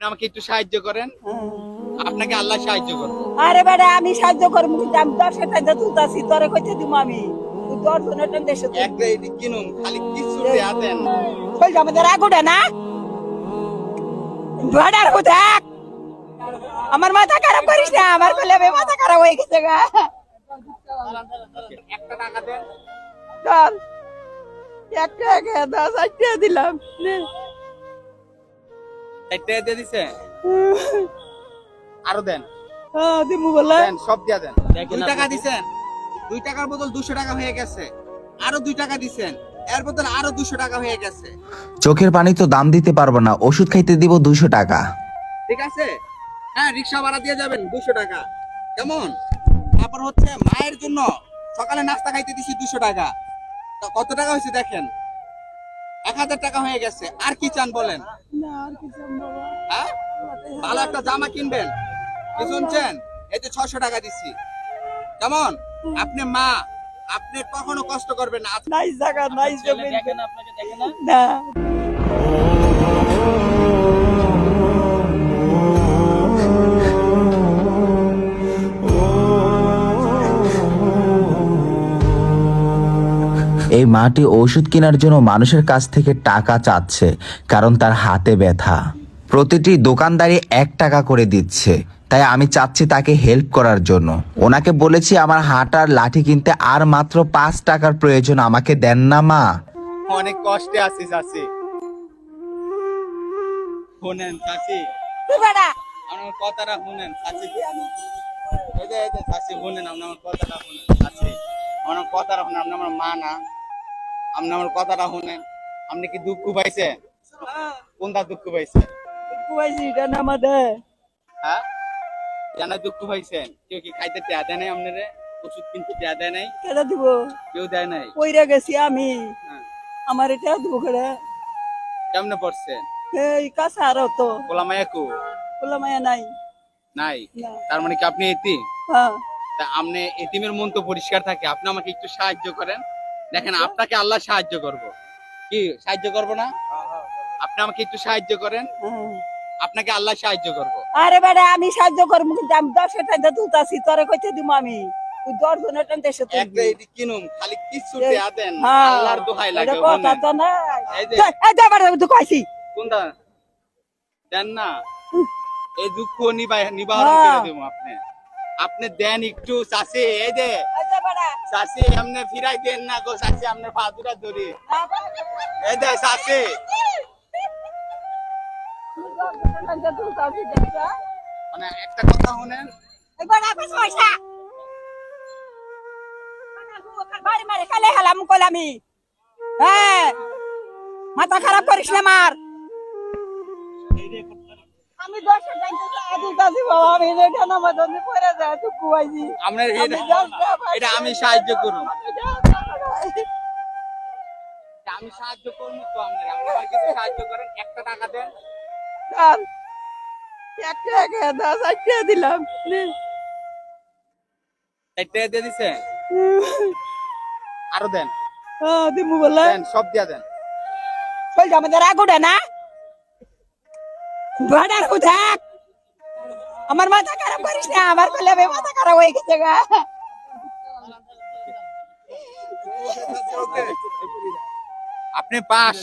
আমাকে একটু সাহায্য করেন। আপনাকে আল্লাহ সাহায্য করেন। আরে বেটা আমি সাহায্য করব কিন্তু আমি দশ টাকা তুলতাছি তোরে কইতে দিব আমি। আমার মাথা খারাপ করিস না আমার বলে মাথা খারাপ হয়ে গেছে গা। একটা টাকা দেন। চল। একটা একে দশ আটটা দিলাম। একটা দিয়ে দিছে। আরও দেন। হ্যাঁ দেন সব দিয়া দেন। দুই টাকা দিছেন। দুই টাকার বদল দুশো টাকা হয়ে গেছে। আরও দুই টাকা দিছেন। এর বদল আরও দুশো টাকা হয়ে গেছে। চোখের পানি তো দাম দিতে পারব না ওষুধ খাইতে দিব দুশো টাকা। ঠিক আছে? হ্যাঁ রিক্সা ভাড়া দিয়ে যাবেন দুশো টাকা। কেমন? তারপর হচ্ছে মায়ের জন্য সকালে নাস্তা খাইতে দিছি দুশো টাকা। তো কত টাকা হয়েছে দেখেন? এক হাজার টাকা হয়ে গেছে। আর কি চান বলেন? না আর কিছু না বাবা। হ্যাঁ? ভালো একটা জামা কিনবেন। কি শুনছেন? এই যে ছশো টাকা দিচ্ছি কেমন? আপনি মা আপনি কখনো কষ্ট করবেন না। নাই জায়গা নাই জমি। না? এই মাটি ওষুধ কেনার জন্য মানুষের কাছ থেকে টাকা চাচ্ছে কারণ তার হাতে ব্যথা। প্রতিটি দোকানদারি এক টাকা করে দিচ্ছে তাই আমি চাচ্ছি তাকে হেল্প করার জন্য। ওনাকে বলেছি আমার হাঁটার লাঠি কিনতে আর মাত্র পাঁচ টাকার প্রয়োজন আমাকে দেন না মা। অনেক কষ্টে আছি চাষি শুনেন বেটা আমার কথাটা শুনেন চাষি এই যে এই যে চাষি শুনেন আপনি আমার কথাটা শুনেন চাষি আমার কথাটা শুনেন আপনি আমার মা না। আপনি আমার কথাটা শুনেন। আপনি কি দুঃখ পাইছেন? কোনটা দুঃখ কুয়াইছি এটা না আমাদের। হ্যাঁ? জানা দুঃখ পাইছেন। কেউ কি খাইতে টেয়া দেয় নাই আপনারে? ওষুধ কিনতে টেয়া দেয় নাই? কেটে দিব? কেউ দেয় নাই? পইরা গেছি আমি। হ্যাঁ। আমার এটা দিব করে কেমনে পড়ছেন? এই কাছে আরও তো নাই। নাই? তার মানে কি আপনি এতি হ্যাঁ। তা আপনি এতিমের মন তো পরিষ্কার থাকে। আপনি আমাকে একটু সাহায্য করেন। দেখেন আপনাকে আল্লাহ সাহায্য করব। কি সাহায্য করব না? আপনি আমাকে একটু সাহায্য করেন। আপনাকে আল্লাহ সাহায্য করব। আরে বেটা আমি সাহায্য করব কিন্তু আমি দশ টাকা তুলতাছি তোরে কইতে দিব আমি। তুই দশ জনের টান দেশে একটা এটি কিনুন খালি কিছু এই- দেয়া দেন হ্যাঁ। আল্লাহর দোহাই লাগে কথা তো নাই। এই যে- এই, এই যে বেটা তুই কইছি। কোনটা দেন না। এই দুঃখ নিবাহ- নিবারণ হ্যাঁ। করে দেবো আপনি। আপনি দেন একটু চাষি এই যে চাষি আপনি ফিরাই দেন না গো ফাদুরা ধরি। যে চাষি মানে একটা কথা শুনেন। হ্যাঁ, মাথা খারাপ করিস না মার। আমি দশ দিতাছি বাবা আমি এটা আমার জন্য পড়ে যায় তুই কুয়াইছি আপনার এটা দশ টাকা এটা আমি সাহায্য করুন। আমি সাহায্য করব তো আপনার। আপনি কিছু সাহায্য করেন একটা টাকা দেন। একটা একে দশ আটটা দিলাম। নে। একটা দিয়ে দিছে? আরও দেন। হ্যাঁ দিমু বলে। সব দিয়া দেন। যা আমাদের আগুটা না? ভাড়ার দেখ আমার মাথা খারাপ করিস না আমার বলে আমি মাথা খারাপ হয়ে গেছে গা আপনি পাস